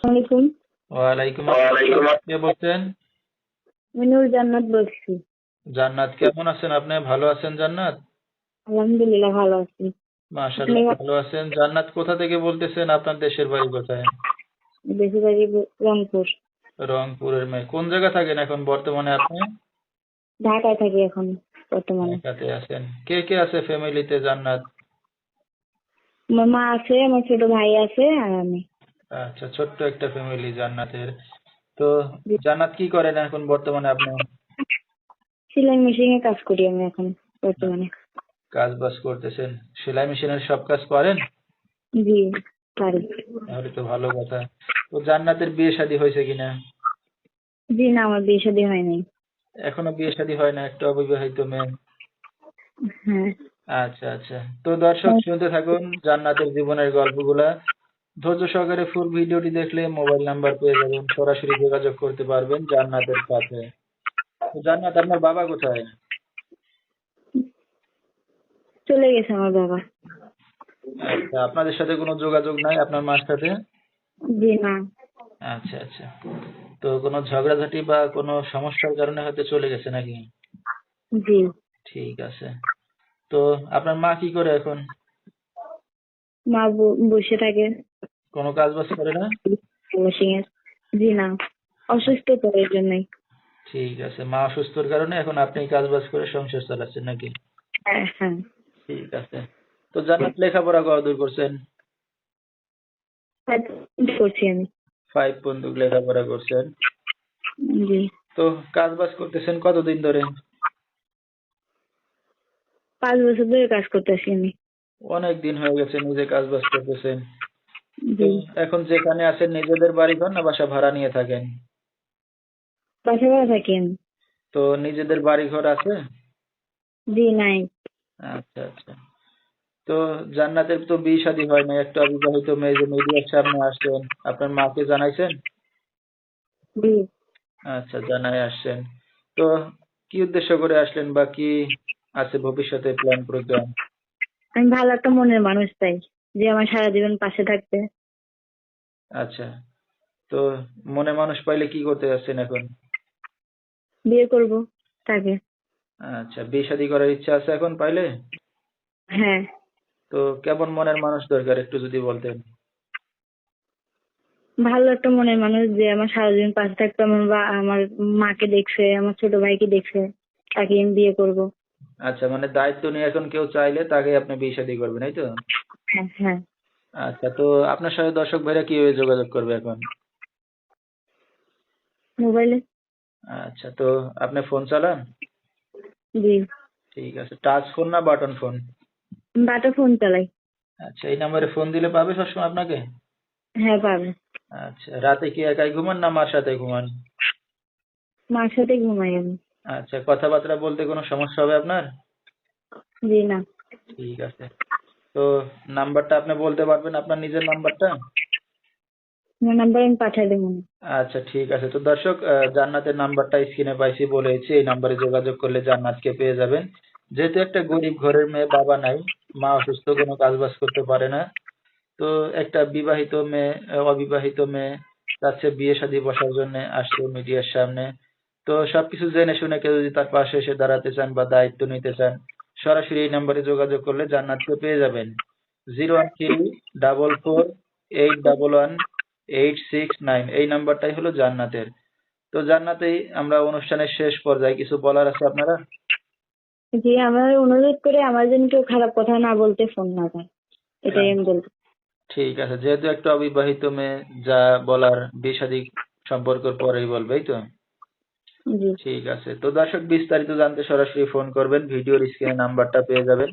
আসসালামাইকুম ওয়ালাইকুম আসসালাম। কে বলছেন? আমি নূর জান্নাত বলছি। জান্নাত কেমন আছেন আপনি? ভালো আছেন জান্নাত? আলহামদুলিল্লাহ ভালো আছি। মাশাআল্লাহ ভালো আছেন। জান্নাত কোথা থেকে বলতেছেন? আপনার দেশের বাড়ি কোথায়? দেশের বাড়ি রংপুর। রংপুরের মেয়ে। কোন জায়গা থাকেন এখন বর্তমানে আপনি? ঢাকায় থাকি এখন বর্তমানে। ঢাকাতে আছেন। কে কে আছে ফ্যামিলিতে জান্নাত? আমার মা আছে আমার ছোট ভাই আছে আর আমি। আচ্ছা ছোট্ট একটা ফ্যামিলি জান্নাতের। তো জান্নাত কি করেন এখন বর্তমানে আপনি? সেলাই মেশিনে কাজ করি আমি এখন বর্তমানে। কাজ বাজ করতেছেন। সেলাই মেশিনের সব কাজ করেন জি পারি। তাহলে তো ভালো কথা। তো জান্নাতের বিয়ে শাদী হয়েছে কিনা? জি না আমার বিয়ে শাদী হয়নি এখনও বিয়ে শাদী হয় না একটা অবিবাহিত মেয়ে। হ্যাঁ। আচ্ছা আচ্ছা। তো দর্শক শুনতে থাকুন জান্নাতের জীবনের গল্পগুলা। ধৈর্য সহকারে ফুল ভিডিওটি দেখলে মোবাইল নাম্বার পেয়ে যাবেন। সরাসরি যোগাযোগ করতে পারবেন জান্নাতের সাথে জান্নাত আপনার বাবা কোথায়? চলে গেছে আমার বাবা। আচ্ছা আপনাদের সাথে কোনো যোগাযোগ নাই আপনার মার সাথে? জি না। আচ্ছা আচ্ছা। তো কোনো ঝগড়াঝাটি বা কোনো সমস্যার কারণে হয়তো চলে গেছে নাকি? জি। ঠিক আছে। তো আপনার মা কি করে এখন? মা বসে থাকে। কোনো কাজ বাজ করে না? মেশিনের জি না অসুস্থ এর জন্যই। ঠিক আছে মা অসুস্থর কারণে এখন আপনি কাজ বাজ করে সংসার চালাচ্ছেন নাকি? হ্যাঁ হ্যাঁ। ঠিক আছে। তো জান্নাত লেখাপড়া কত দূর করছেন? করছি আমি। ফাইভ বন্দুক লেখাপড়া করছেন। জি। তো কাজ বাজ করতেছেন কতদিন ধরে? পাঁচ বছর ধরে কাজ করতেছি আমি। অনেক দিন হয়ে গেছে নিজে কাজ বাজ করতেছেন। এখন যেখানে আছেন নিজেদের বাড়ি ঘর না বাসা ভাড়া নিয়ে থাকেন? বাসা ভাড়া থাকি আমি তো নিজেদের বাড়ি ঘর আছে? জি নাই। আচ্ছা আচ্ছা। তো জান্নাতের তো বিয়ে শাদী হয় না একটা অবিবাহিত মেয়ে যে মিডিয়ার সামনে আসছেন আপনার মাকে জানাইছেন? আচ্ছা জানাই আসছেন। তো কি উদ্দেশ্য করে আসলেন বা কি আছে ভবিষ্যতে প্ল্যান প্রোগ্রাম আমি ভালো একটা মনের মানুষ চাই যে আমার সারা জীবন পাশে থাকবে। আচ্ছা তো মনে মানুষ পাইলে কি করতে যাচ্ছেন এখন? বিয়ে করব তাকে। আচ্ছা বিয়ে শাদী করার ইচ্ছা আছে এখন পাইলে? হ্যাঁ। তো কেমন মনের মানুষ দরকার একটু যদি বলতেন? ভালো একটা মনের মানুষ যে আমার সারা জীবন পাশে থাকতো আমার বা আমার মাকে দেখছে আমার ছোট ভাইকে দেখছে তাকে আমি বিয়ে করব। আচ্ছা মানে দায়িত্ব নিয়ে এখন কেউ চাইলে তাকে আপনি বিয়ে শাদী করবেন এই তো? হ্যাঁ হ্যাঁ। আচ্ছা তো আপনার সাথে দর্শক ভাইরা কীভাবে যোগাযোগ করবে এখন? মোবাইলে। আচ্ছা তো আপনি ফোন চালান? জি। ঠিক আছে টাচ ফোন না বাটন ফোন? বাটা ফোন চালাই। আচ্ছা এই নাম্বারে ফোন দিলে পাবে সবসময় আপনাকে? হ্যাঁ পাবে। আচ্ছা রাতে কি একাই ঘুমান না মার সাথে ঘুমান? মার সাথে ঘুমাই আমি। আচ্ছা কথাবার্তা বলতে কোনো সমস্যা হবে আপনার? জি না। ঠিক আছে। তো নাম্বারটা আপনি বলতে পারবেন আপনার নিজের নাম্বারটা? নাম্বার আমি পাঠাই দেবো। আচ্ছা ঠিক আছে। তো দর্শক জান্নাতের নাম্বারটা স্ক্রিনে পাইছি বলেছি এই নাম্বারে যোগাযোগ করলে জান্নাতকে পেয়ে যাবেন। যেহেতু একটা গরিব ঘরের মেয়ে বাবা নাই মা অসুস্থ কোনো কাজ বাজ করতে পারে না। তো একটা বিবাহিত মেয়ে অবিবাহিত মেয়ে যাচ্ছে বিয়ে শাদী বসার জন্য আসছে মিডিয়ার সামনে। তো সবকিছু জেনে শুনে কেউ যদি তার পাশে এসে দাঁড়াতে চান বা দায়িত্ব নিতে চান সরাসরি এই নাম্বারে যোগাযোগ করলে জান্নাতকে পেয়ে যাবেন। Zero one three double four eight double one eight six nine এই নাম্বারটাই হলো জান্নাতের। তো জান্নাতেই আমরা অনুষ্ঠানের শেষ পর্যায়ে কিছু বলার আছে আপনারা? জি আমার অনুরোধ করে আমার জন্য কেউ খারাপ কথা না বলতে ফোন না দেয়। এটাই আমি বলব। ঠিক আছে যেহেতু একটা অবিবাহিত মেয়ে যা বলার বিষাদিক সম্পর্কের পরেই বলবে এই তো? ঠিক আছে। তো দর্শক বিস্তারিত জানতে সরাসরি ফোন করবেন। ভিডিওর স্ক্রিনে নাম্বারটা পেয়ে যাবেন।